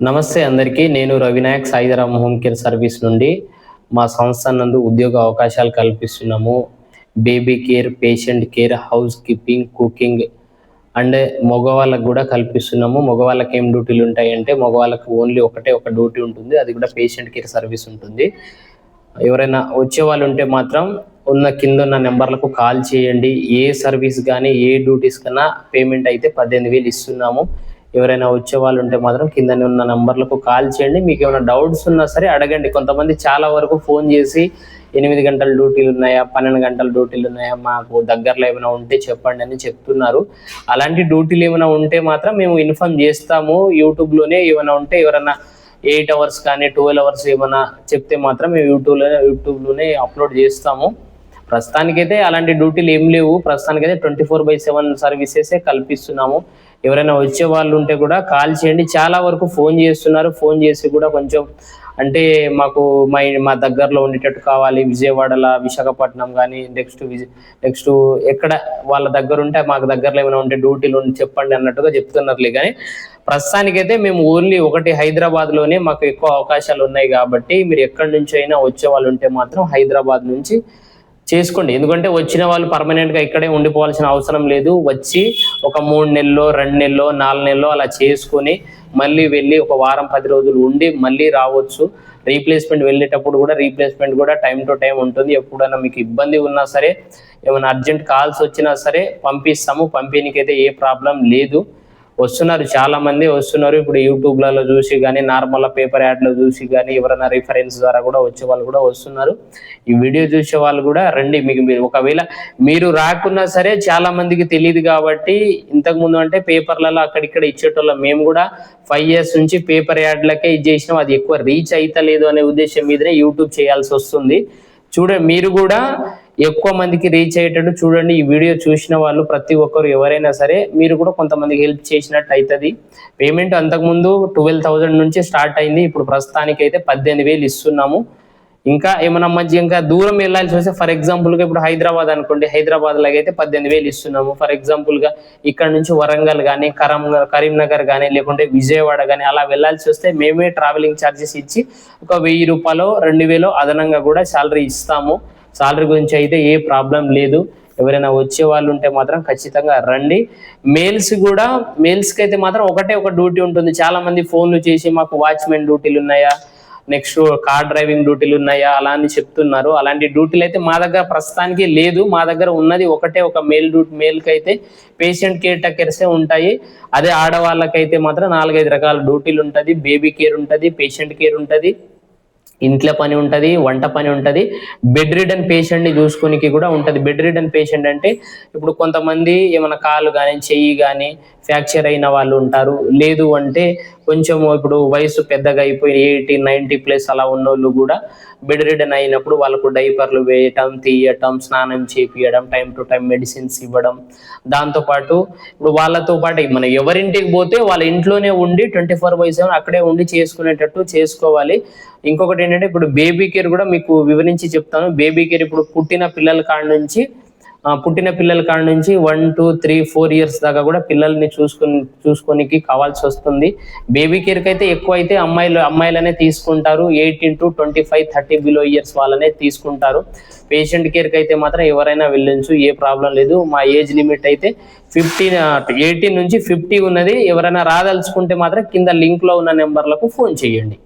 నమస్తే అందరికీ. నేను Ravi Nayak Sai Dharam home care service నుండి మా సంస్థ నందు ఉద్యోగ అవకాశాలు కల్పిస్తున్నాము. Baby care patient care house keeping cooking and మగవాళ్ళకు కూడా కల్పిస్తున్నాము. మగవాళ్ళకి ఏం డ్యూటీలు ఉంటాయంటే మగవాళ్ళకు ఓన్లీ ఒకటే ఒక డ్యూటీ ఉంటుంది. అది కూడా పేషెంట్ కేర్ సర్వీస్ ఉంటుంది. ఎవరైనా వచ్చే వాళ్ళు ఉంటే మాత్రం ఉన్న కింద ఉన్న నెంబర్లకు కాల్ చేయండి. ఏ సర్వీస్ కానీ ఏ డ్యూటీస్ కన్నా పేమెంట్ అయితే పద్దెనిమిది వేలు ఇస్తున్నాము. ఎవరైనా వచ్చే వాళ్ళు ఉంటే మాత్రం కింద ఉన్న నంబర్లకు కాల్ చేయండి. మీకు ఏమైనా డౌట్స్ ఉన్నా సరే అడగండి. కొంతమంది చాలా వరకు ఫోన్ చేసి ఎనిమిది గంటల డ్యూటీలు ఉన్నాయా పన్నెండు గంటల డ్యూటీలు ఉన్నాయా మాకు దగ్గరలో ఏమైనా ఉంటే చెప్పండి అని చెప్తున్నారు. అలాంటి డ్యూటీలు ఏమైనా ఉంటే మాత్రం మేము ఇన్ఫామ్ చేస్తాము. యూట్యూబ్లోనే ఏమైనా ఉంటే ఎవరైనా ఎయిట్ అవర్స్ కానీ ట్వెల్వ్ అవర్స్ ఏమైనా చెప్తే మాత్రం మేము యూట్యూబ్లో యూట్యూబ్లోనే అప్లోడ్ చేస్తాము. ప్రస్తుతానికైతే అలాంటి డ్యూటీలు ఏం లేవు. ప్రస్తుతానికైతే ట్వంటీ ఫోర్ బై సెవెన్ సర్వీసెసే కల్పిస్తున్నాము. ఎవరైనా వచ్చే వాళ్ళు ఉంటే కూడా కాల్ చేయండి. చాలా వరకు ఫోన్ చేస్తున్నారు. ఫోన్ చేసి కూడా కొంచెం అంటే మాకు మా మా దగ్గరలో ఉండేటట్టు కావాలి. విజయవాడలో విశాఖపట్నం కానీ నెక్స్ట్ విజయ నెక్స్ట్ ఎక్కడ వాళ్ళ దగ్గర ఉంటే మాకు దగ్గరలో ఏమైనా ఉంటే డ్యూటీలు చెప్పండి అన్నట్టుగా చెప్తున్నారులే. కానీ ప్రస్తుతానికైతే మేము ఓన్లీ ఒకటి హైదరాబాద్లోనే మాకు ఎక్కువ అవకాశాలు ఉన్నాయి కాబట్టి మీరు ఎక్కడి నుంచి అయినా వచ్చే వాళ్ళు ఉంటే మాత్రం హైదరాబాద్ నుంచి చేసుకోండి. ఎందుకంటే వచ్చిన వాళ్ళు పర్మనెంట్గా ఇక్కడే ఉండిపోవాల్సిన అవసరం లేదు. వచ్చి ఒక మూడు నెలల్లో రెండు నెలల్లో నాలుగు నెలల్లో అలా చేసుకొని మళ్ళీ వెళ్ళి ఒక వారం పది రోజులు ఉండి మళ్ళీ రావచ్చు. రీప్లేస్మెంట్ వెళ్ళేటప్పుడు కూడా రీప్లేస్మెంట్ కూడా టైం టు టైం ఉంటుంది. ఎప్పుడైనా మీకు ఇబ్బంది ఉన్నా సరే ఏమైనా అర్జెంట్ కాల్స్ వచ్చినా సరే పంపిస్తాము. పంపిణీకి ఏ ప్రాబ్లం లేదు. వస్తున్నారు చాలా మంది వస్తున్నారు. ఇప్పుడు యూట్యూబ్లలో చూసి కానీ నార్మల్ పేపర్ యాడ్లో చూసి కానీ ఎవరైనా రిఫరెన్స్ ద్వారా కూడా వచ్చే వాళ్ళు కూడా వస్తున్నారు. ఈ వీడియో చూసే వాళ్ళు కూడా రండి. మీకు మీరు ఒకవేళ మీరు రాకున్నా సరే చాలా మందికి తెలియదు కాబట్టి ఇంతకు ముందు అంటే పేపర్లలో అక్కడిక్కడ ఇచ్చేటోళ్ళం. మేము కూడా ఫైవ్ ఇయర్స్ నుంచి పేపర్ యాడ్లకే ఇది చేసినాం. అది ఎక్కువ రీచ్ అవుతలేదు అనే ఉద్దేశం మీదనే యూట్యూబ్ చేయాల్సి వస్తుంది. చూడండి మీరు కూడా ఎక్కువ మందికి రీచ్ అయ్యేటట్టు చూడండి. ఈ వీడియో చూసిన వాళ్ళు ప్రతి ఒక్కరు ఎవరైనా సరే మీరు కూడా కొంతమందికి హెల్ప్ చేసినట్టు అవుతుంది పేమెంట్ అంతకుముందు ట్వెల్వ్ థౌజండ్ నుంచి స్టార్ట్ అయింది. ఇప్పుడు ప్రస్తుతానికి అయితే పద్దెనిమిది వేలు ఇస్తున్నాము. ఇంకా ఏమైనా మంచి ఇంకా దూరం వెళ్ళాల్సి వస్తే ఫర్ ఎగ్జాంపుల్గా ఇప్పుడు హైదరాబాద్ అనుకోండి. హైదరాబాద్ లాగా అయితే పద్దెనిమిది వేలు ఇస్తున్నాము. ఫర్ ఎగ్జాంపుల్గా ఇక్కడ నుంచి వరంగల్ కానీ కరం కరీంనగర్ కానీ లేకుంటే విజయవాడ కానీ అలా వెళ్ళాల్సి వస్తే మేమే ట్రావెలింగ్ ఛార్జెస్ ఇచ్చి ఒక వెయ్యి రూపాయలు రెండు వేలు అదనంగా కూడా శాలరీ ఇస్తాము. సాలరీ గురించి అయితే ఏ ప్రాబ్లం లేదు. ఎవరైనా వచ్చే వాళ్ళు ఉంటే మాత్రం ఖచ్చితంగా రండి. మేల్స్ కూడా మేల్స్కి అయితే మాత్రం ఒకటే ఒక డ్యూటీ ఉంటుంది. చాలా మంది ఫోన్లు చేసి మాకు వాచ్మెన్ డ్యూటీలు ఉన్నాయా? నెక్స్ట్ కార్ డ్రైవింగ్ డ్యూటీలు ఉన్నాయా? అలా అని చెప్తున్నారు. అలాంటి డ్యూటీలు అయితే మా దగ్గర ప్రస్తుతానికి లేదు. మా దగ్గర ఉన్నది ఒకటే ఒక మేల్ డ్యూటీ మేల్కి అయితే పేషెంట్ కేర్ టెకర్సే ఉంటాయి. అదే ఆడవాళ్ళకైతే మాత్రం నాలుగైదు రకాల డ్యూటీలు ఉంటుంది. బేబీ కేర్ ఉంటుంది పేషెంట్ కేర్ ఉంటుంది. ఇంట్లో పని ఉంటుంది వంట పని ఉంటుంది. బెడ్ రిడన్ పేషెంట్ని చూసుకునికి కూడా ఉంటుంది. బెడ్ రిడన్ పేషెంట్ అంటే ఇప్పుడు కొంతమంది ఏమైనా కాలు కానీ చెయ్యి కానీ ఫ్రాక్చర్ అయిన వాళ్ళు ఉంటారు. లేదు అంటే కొంచెం ఇప్పుడు వయసు పెద్దగా అయిపోయి ఎయిటీ నైంటీ ప్లస్ అలా ఉన్నోళ్ళు కూడా బెడ్ రిడన్ అయినప్పుడు వాళ్ళకు డైపర్లు వేయటం తీయటం స్నానం చేపియడం టైం టు టైం మెడిసిన్స్ ఇవ్వడం. దాంతోపాటు ఇప్పుడు వాళ్ళతో పాటు మనం ఎవరింటికి పోతే వాళ్ళ ఇంట్లోనే ఉండి ట్వంటీ ఫోర్ బై సెవెన్ అక్కడే ఉండి చేసుకునేటట్టు చేసుకోవాలి. ఇంకొకటి ఏంటంటే ఇప్పుడు బేబీ కేర్ కూడా మీకు వివరించి చెప్తాను. బేబీ కేర్ ఇప్పుడు పుట్టిన పిల్లల కాడ నుంచి పుట్టిన పిల్లల కాడ నుంచి one two three four years దాకా కూడా పిల్లల్ని చూసుకుని చూసుకోనికి కావాల్సి వస్తుంది. బేబీ కేర్కి అయితే ఎక్కువ అయితే అమ్మాయిలు అమ్మాయిలనే తీసుకుంటారు. Eighteen to twenty five thirty below years వాళ్ళనే తీసుకుంటారు. పేషెంట్ కేర్కి అయితే మాత్రం ఎవరైనా వెళ్ళొచ్చు ఏ ప్రాబ్లం లేదు. మా ఏజ్ లిమిట్ అయితే ఫిఫ్టీన్ ఎయిటీన్ నుంచి ఫిఫ్టీ ఉన్నది. ఎవరైనా రాదలుచుకుంటే మాత్రం కింద లింక్లో ఉన్న నెంబర్లకు ఫోన్ చేయండి.